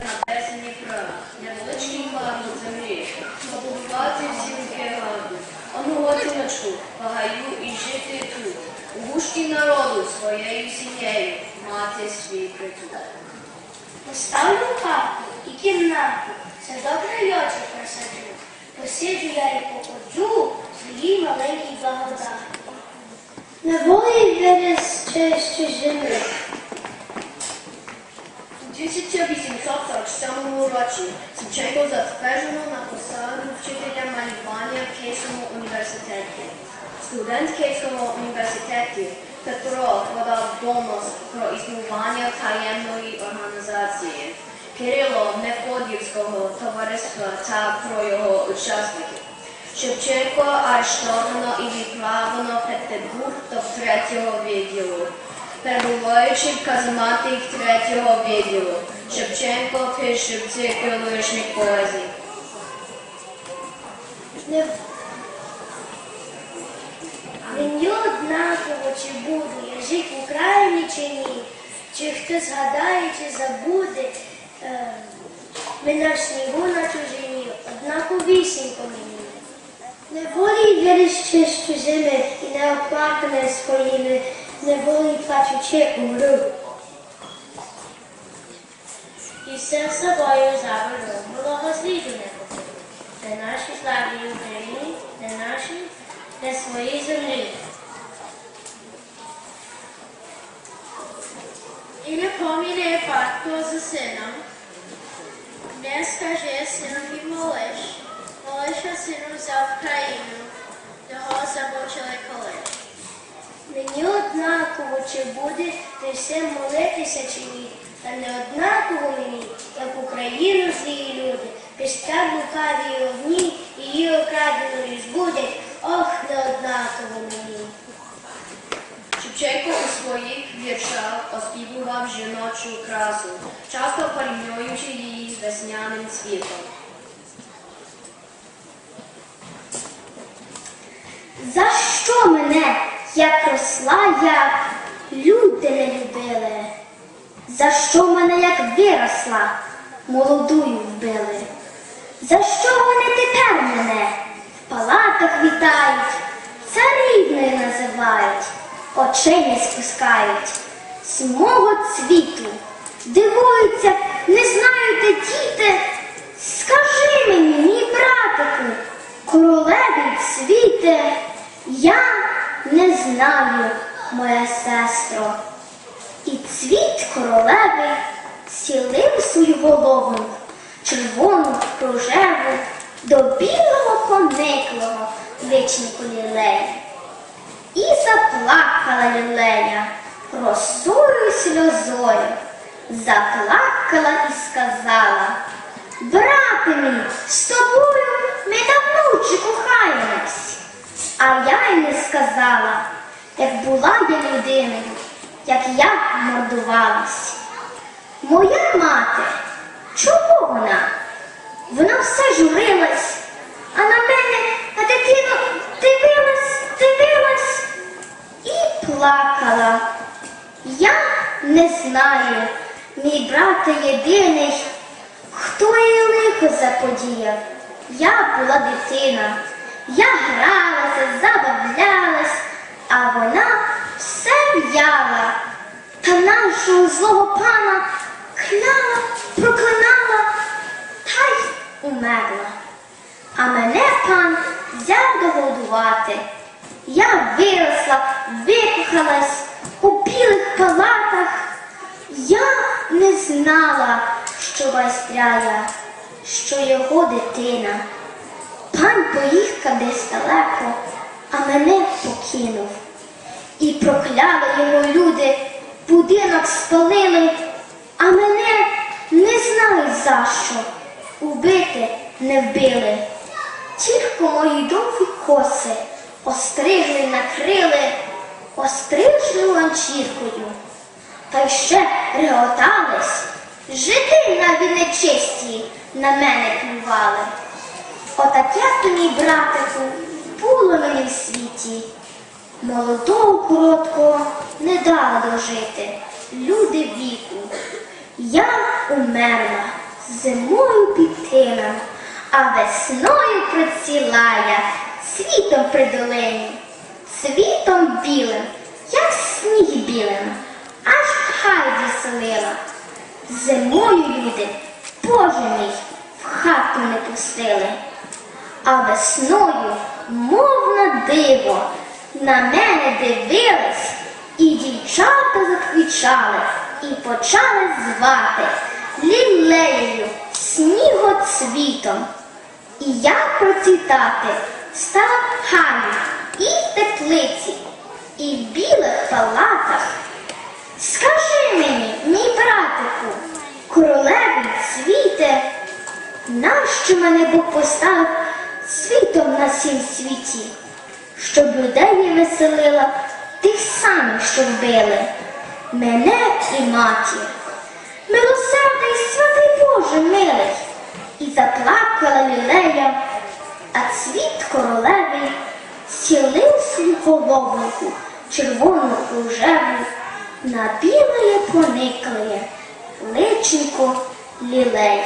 На песені прав, невеличкий план землі, побудувати зірки раду, ону одиночку, погаю і жити тут, у гушті народу своєю сім'єю, мати свій притул. Поставлю хату і кімнату, все добре льоче присаджу. Посиджу я і походжу своїй маленькій благодаті. На волі виріс через чужини. У 1847 році Сімченко затверджено на посаду вчителя малювання в Київському університеті. Студент Київського університету Петро подав донос про існування таємної організації Кирило Мефодіївського товариства та про його учасників. Шевченко арештовано і відправлено в Петербург до третього відділу. Перебуваючи в казематах третього відділу, Шевченко цикл лиричних поезій. Мені однаково, чи буду я жити в Україні чи ні, чи хто згадає, чи забуде мене в снігу на чужині, однаковісінько мені. Неволі віриш з чужими і не оплакане своїми, неволі плачучи умру. І все з собою заберу, малого сліду не купив. На нашій славі Україні, на нашій, на своїй землі. І не поміняє батько за сином. Не скаже синові молиш. Молиша сину взяв країну, його забочили коли. Мені однаково, чи буде ти всім молитися чи ні, та не однаково мені, як Україну злі люди, піска лукаві огні, і її окраденою збудять, ох, не однаково мені. Шевченко у своїх віршах оспівував жіночу красу, часто порівнюючи її з весняним світом. За що мене, як росла я, люди не любили? За що мене, як виросла, молодую вбили? За що вони тепер мене в палатах вітають, царівною називають, очей не спускають, з мого цвіту дивуються, не знаєте, діти, скажи мені, мій братику, королеві цвіте, знаю, моя сестро. І цвіт королеви сілив свою голову, червону, рожеву, до білого пониклого вичнику лілеї. І заплакала лілея росою сльозою, заплакала і сказала, брате мій, з тобою ми давно чи кохаємось. А я й не сказала, як була я людиною, як я мордувалась. Моя мати, чого вона? Вона все журилась, а на мене, на дитину дивилась, дивилась і плакала. Я не знаю, мій брате єдиний, хто їй лихо заподіяв. Я була дитина, я гралася, забавлялась, а вона все в'яла. Та нашого злого пана кляла, проклинала та й умерла. А мене пан взяв догодувати. Я виросла, викохалась у білих палатах. Я не знала, що байстряя, що його дитина. Пан поїхав десь далеко, а мене покинув. І прокляли його люди, будинок спалили, а мене не знають за що. Убити не вбили. Тільки мої довгі коси остригли, накрили, острижли ланчіркою. Та й ще реготались, жиди навіть нечисті на мене плювали. Отаке то, мій братику, було мені в світі. Молодого короткого не дала дожити, люди віку. Я умерла, зимою під тином, а весною процілає світом при долині, світом білим, як сніг білим, аж хайді селила. Зимою люди, Боже мій, в хату не пустили, а весною, мов на диво, на мене дивились, і дівчата заквічали, і почали звати лілеєю, снігоцвітом. І я процвітати стала Галю і в теплиці, і в білих палатах. Скажи мені, мій братику, королеві цвіте, нащо мене Бог поставив світом на сім світі, щоб людей я веселила тих самих, що вбили, мене і матір. Милосердний святий Боже милий, і заплакала лілея, а цвіт королеви сілив свою головнику, червону рожеву, на біле поникле личенько лілеї.